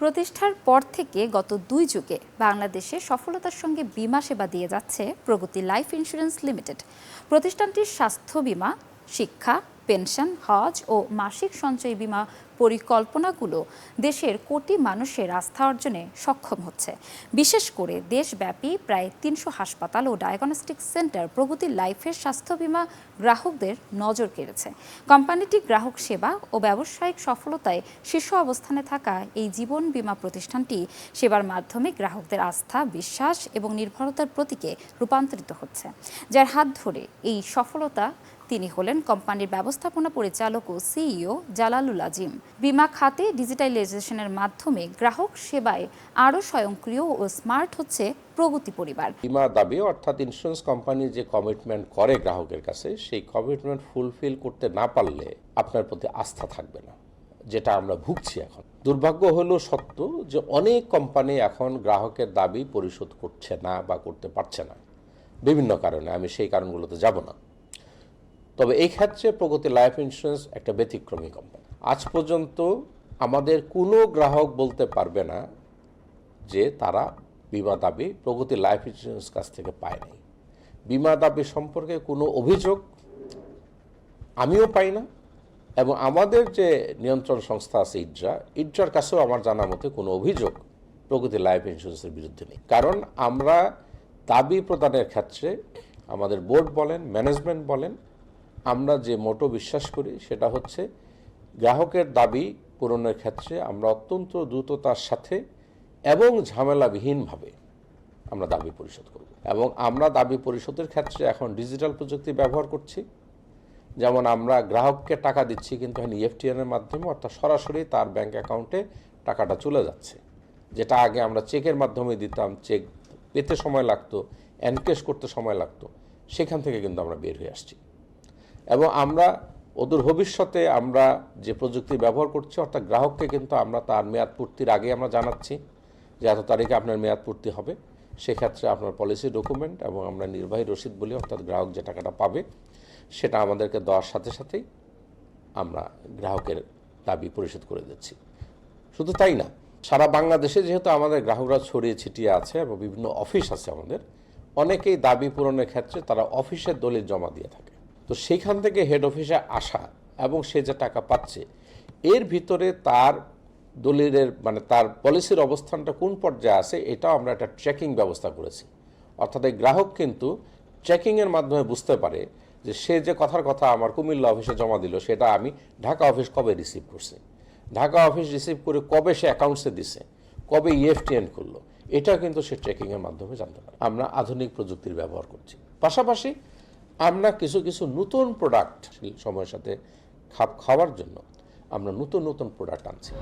প্রতিষ্ঠার পর থেকে গত দুই যুগে বাংলাদেশে সফলতার সঙ্গে বিমা সেবা দিয়ে যাচ্ছে প্রগতি লাইফ ইন্স্যুরেন্স লিমিটেড। প্রতিষ্ঠানটির স্বাস্থ্য বিমা, শিক্ষা পেনশন, হজ ও মাসিক সঞ্চয় বীমা পরিকল্পনাগুলো দেশের কোটি মানুষের আস্থা অর্জনে সক্ষম হচ্ছে। বিশেষ করে দেশব্যাপী প্রায় তিনশো হাসপাতাল ও ডায়াগনস্টিক সেন্টার প্রগতি লাইফের স্বাস্থ্য বীমা গ্রাহকদের নজর কেড়েছে। কোম্পানিটি গ্রাহক সেবা ও ব্যবসায়িক সফলতায় শীর্ষ অবস্থানে থাকা এই জীবন বীমা প্রতিষ্ঠানটি সেবার মাধ্যমে গ্রাহকদের আস্থা, বিশ্বাস এবং নির্ভরতার প্রতীকে রূপান্তরিত হচ্ছে, যার হাত ধরে এই সফলতা তিনি হলেন কোম্পানির ব্যবস্থাপনা পরিচালক ও সিইও জালালুল আজিম। বিমা খাতে ডিজিটালাইজেশনের মাধ্যমে গ্রাহক সেবায় আরও স্বয়ংক্রিয় ও স্মার্ট হচ্ছে প্রগতি পরিবার। বিমা দাবি, অর্থাৎ ইন্স্যুরেন্স কোম্পানি যে কমিটমেন্ট করে গ্রাহকের কাছে, সেই কমিটমেন্ট ফুলফিল করতে না পারলে আপনার প্রতি আস্থা থাকবে না, যেটা আমরা ভুগছি এখন। দুর্ভাগ্য হলো সত্য যে অনেক কোম্পানি এখন গ্রাহকের দাবি পরিশোধ করছে না বা করতে পারছে না। বিভিন্ন কারণে, আমি সেই কারণগুলোতে যাব না। তবে এই ক্ষেত্রে প্রগতি লাইফ ইন্স্যুরেন্স একটা ব্যতিক্রমী কোম্পানি আজ পর্যন্ত আমাদের কোনো গ্রাহক বলতে পারবে না যে তারা বিমা দাবি প্রগতি লাইফ ইন্স্যুরেন্স কাছ থেকে পায় নাই। বিমা দাবি সম্পর্কে কোনো অভিযোগ আমিও পাই না এবং আমাদের যে নিয়ন্ত্রণ সংস্থা আছে ইড্রা, ইড্রার কাছেও আমার জানা মতে কোনো অভিযোগ প্রগতি লাইফ ইন্স্যুরেন্সের বিরুদ্ধে নেই। কারণ আমরা দাবি প্রদানের ক্ষেত্রে আমাদের বোর্ড বলেন, ম্যানেজমেন্ট বলেন আমরা যে মোটো বিশ্বাস করি, সেটা হচ্ছে গ্রাহকের দাবি পূরণের ক্ষেত্রে আমরা অত্যন্ত দ্রুততার সাথে এবং ঝামেলাবিহীনভাবে আমরা দাবি পরিশোধ করব। এবং আমরা দাবি পরিশোধের ক্ষেত্রে এখন ডিজিটাল প্রযুক্তি ব্যবহার করছি। যেমন আমরা গ্রাহককে টাকা দিচ্ছি, কিন্তু এখন ইএফটিএন এর মাধ্যমে অর্থাৎ সরাসরি তার ব্যাংক অ্যাকাউন্টে টাকাটা চলে যাচ্ছে। যেটা আগে আমরা চেকের মাধ্যমে দিতাম, চেক পেতে সময় লাগতো, এনকেশ করতে সময় লাগতো, সেখান থেকে কিন্তু আমরা বের হয়ে আসছি। এবং আমরা অদূর ভবিষ্যতে আমরা যে প্রযুক্তি ব্যবহার করছি, অর্থাৎ গ্রাহককে কিন্তু আমরা তার মেয়াদ পূর্তির আগে আমরা জানাচ্ছি যে এত তারিখে আপনার মেয়াদ পূর্তি হবে। সেক্ষেত্রে আপনার পলিসি ডকুমেন্ট এবং আমরা নির্বাহী রসিদ বলি, অর্থাৎ গ্রাহক যে টাকাটা পাবে, সেটা আমাদেরকে দেওয়ার সাথে সাথেই আমরা গ্রাহকের দাবি পরিশোধ করে দিচ্ছি। শুধু তাই না, সারা বাংলাদেশে যেহেতু আমাদের গ্রাহকরা ছড়িয়ে ছিটিয়ে আছে এবং বিভিন্ন অফিস আছে আমাদের, অনেকেই দাবি পূরণের ক্ষেত্রে তারা অফিসের দলিল জমা দিয়ে থাকে। তো সেইখান থেকে হেড অফিসে আসা এবং সে যে টাকা পাচ্ছে, এর ভিতরে তার দলিলের মানে তার পলিসির অবস্থানটা কোন পর্যায়ে আছে, এটাও আমরা একটা ট্র্যাকিং ব্যবস্থা করেছি। অর্থাৎ এই গ্রাহক কিন্তু ট্র্যাকিংয়ের মাধ্যমে বুঝতে পারে যে সে যে কথার কথা আমার কুমিল্লা অফিসে জমা দিল, সেটা আমি ঢাকা অফিস কবে রিসিভ করছি? ঢাকা অফিস রিসিভ করে কবে সে অ্যাকাউন্টসে দিছে? কবে ইএফটিএন করল এটা কিন্তু সে ট্র্যাকিংয়ের মাধ্যমে জানতে পারে। আমরা আধুনিক প্রযুক্তির ব্যবহার করছি। পাশাপাশি আমরা কিছু কিছু নতুন প্রোডাক্ট সময়ের সাথে খাপ খাওয়ার জন্য আমরা নতুন নতুন প্রোডাক্ট আনছি।